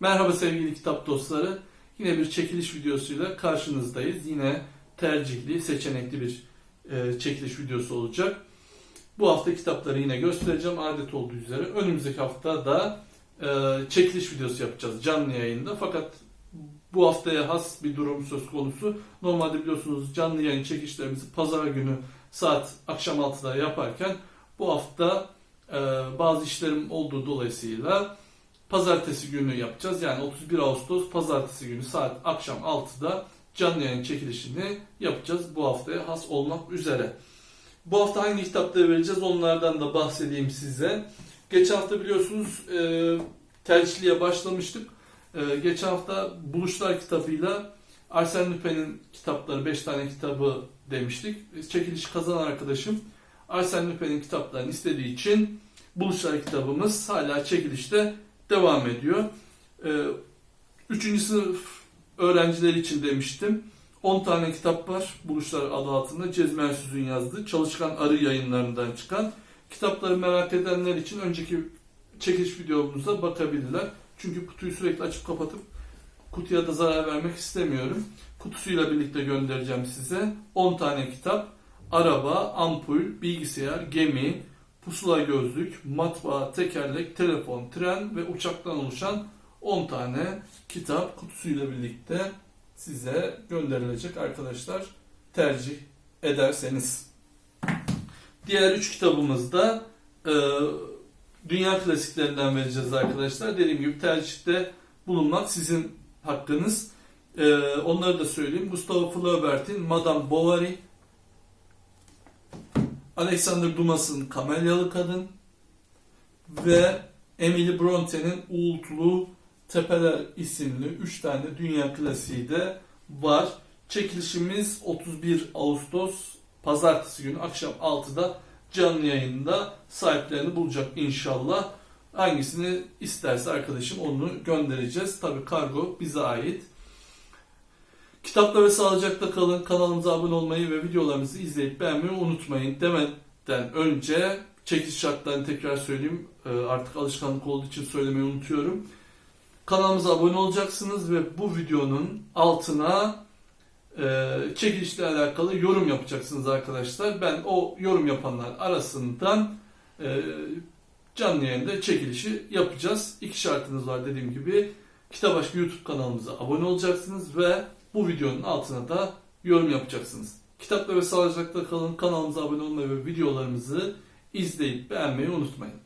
Merhaba sevgili kitap dostları. Yine bir çekiliş videosuyla karşınızdayız. Yine tercihli, seçenekli bir e, çekiliş videosu olacak. Bu hafta kitapları yine göstereceğim adet olduğu üzere. Önümüzdeki hafta da e, çekiliş videosu yapacağız canlı yayında. Fakat bu haftaya has bir durum söz konusu. Normalde biliyorsunuz canlı yayın çekişlerimizi pazar günü saat akşam 6'da yaparken bu hafta e, bazı işlerim olduğu dolayısıyla pazartesi günü yapacağız. Yani 31 Ağustos pazartesi günü saat akşam 6'da canlı yayın çekilişini yapacağız. Bu haftaya has olmak üzere. Bu hafta hangi kitapları vereceğiz onlardan da bahsedeyim size. Geçen hafta biliyorsunuz e, tercihliğe başlamıştık. E, geçen hafta Buluşlar kitabıyla Arsène Lupin'in kitapları 5 tane kitabı demiştik. Çekiliş kazanan arkadaşım Arsène Lupin'in kitaplarını istediği için Buluşlar kitabımız hala çekilişte devam ediyor. Ee, Üçüncü sınıf öğrencileri için demiştim. 10 tane kitap var Buluşlar adı altında. Cezmi Ersüz'ün yazdığı Çalışkan Arı yayınlarından çıkan. Kitapları merak edenler için önceki çekiliş videomuza bakabilirler. Çünkü kutuyu sürekli açıp kapatıp kutuya da zarar vermek istemiyorum. Kutusuyla birlikte göndereceğim size 10 tane kitap. Araba, ampul, bilgisayar, gemi, pusula gözlük, matbaa, tekerlek, telefon, tren ve uçaktan oluşan 10 tane kitap kutusuyla birlikte size gönderilecek arkadaşlar tercih ederseniz. Diğer 3 kitabımızda e, dünya klasiklerinden vereceğiz arkadaşlar. Dediğim gibi tercihte bulunmak sizin hakkınız. E, onları da söyleyeyim. Gustavo Flaubert'in Madame Bovary, Alexander Dumas'ın Kamelyalı Kadın ve Emily Bronte'nin Uğultulu Tepeler isimli 3 tane dünya klasiği de var. Çekilişimiz 31 Ağustos Pazartesi günü akşam 6'da canlı yayında sahiplerini bulacak inşallah. Hangisini isterse arkadaşım onu göndereceğiz. Tabi kargo bize ait. Kitapla ve sağlıcakla kalın. Kanalımıza abone olmayı ve videolarımızı izleyip beğenmeyi unutmayın. Demeden önce çekiliş şartlarını tekrar söyleyeyim. Ee, Artık alışkanlık olduğu için söylemeyi unutuyorum. Kanalımıza abone olacaksınız ve bu videonun altına e, çekilişle alakalı yorum yapacaksınız arkadaşlar. Ben o yorum yapanlar arasından e, canlı yayında çekilişi yapacağız. İki şartınız var dediğim gibi. Kitap Aşkı YouTube kanalımıza abone olacaksınız ve bu videonun altına da yorum yapacaksınız. Kitapla ve sağlıcakla kalın. Kanalımıza abone olmayı ve videolarımızı izleyip beğenmeyi unutmayın.